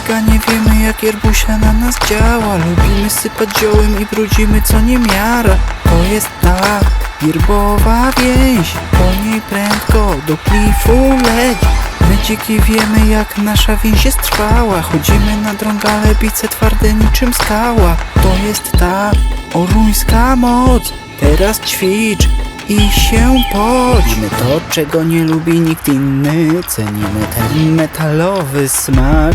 weganie wiemy jak yerbusia na nas działa. Lubimy sypać ziołem i brudzimy co nie miara. To jest ta yerbowa więź Po niej prędko do klifu leć. My dziki wiemy jak nasza więź jest trwała. Chodzimy na drągale, bice twarde niczym skała. To jest ta oruńska moc. Teraz ćwicz i się podźmy to, czego nie lubi nikt inny. Cenimy ten metalowy smak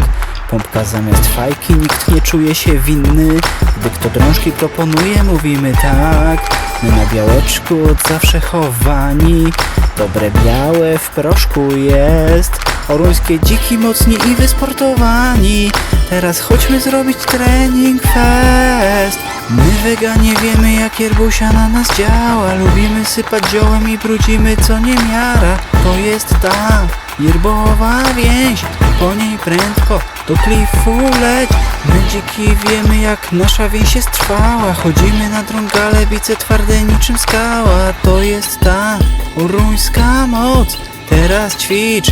Pompka zamiast fajki, nikt nie czuje się winny. Gdy kto drążki proponuje, mówimy tak. My na białeczku od zawsze chowani. Dobre białe w proszku jest. Oruńskie dziki mocni i wysportowani. Teraz chodźmy zrobić trening fest. My weganie wiemy jak yerbusia na nas działa. Lubimy sypać ziołem i brudzimy co nie miara To jest ta yerbowa więź Po niej prędko do klifu leć. My dziki wiemy jak nasza więź jest trwała. Chodzimy na drągale, bice twarde niczym skała. To jest ta uruńska moc. Teraz ćwicz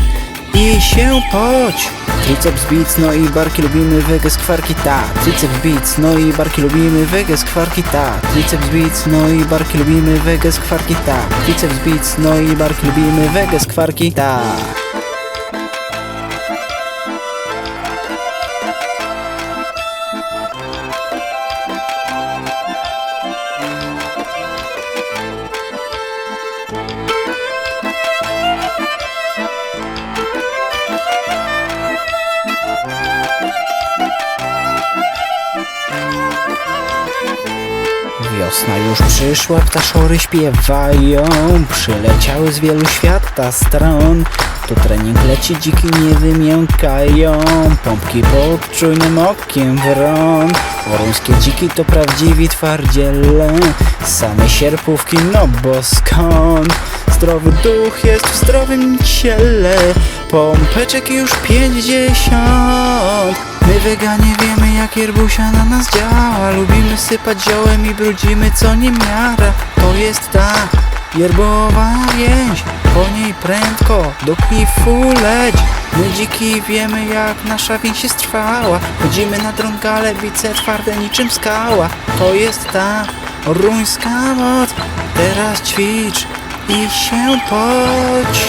i się poć. Triceps beats, no i barki lubimy wege skwarki ta. Triceps beats, no i barki lubimy wege skwarki ta. Triceps beats, no i barki lubimy wege skwarki ta. Triceps beats, no i barki lubimy wege skwarki ta Wiosna już przyszła, ptaszory śpiewają Przyleciały z wielu świata stron Tu trening leci, dziki nie wymiękają. Pompki pod czujnym okiem wron Oruńskie dziki to prawdziwi twardziele Same sierpówki, no bo skąd? Zdrowy duch jest w zdrowym ciele. Pompeczek już pięćdziesiąt. My weganie wiemy jak yerbusia na nas działa. Lubimy sypać ziołem i brudzimy co nie miara. To jest ta yerbowa więź Po niej prędko do klifu leć. My dziki wiemy jak nasza więź jest trwała. Chodzimy na drągale, bice twarde niczym skała. To jest ta oruńska moc. Teraz ćwicz i się poć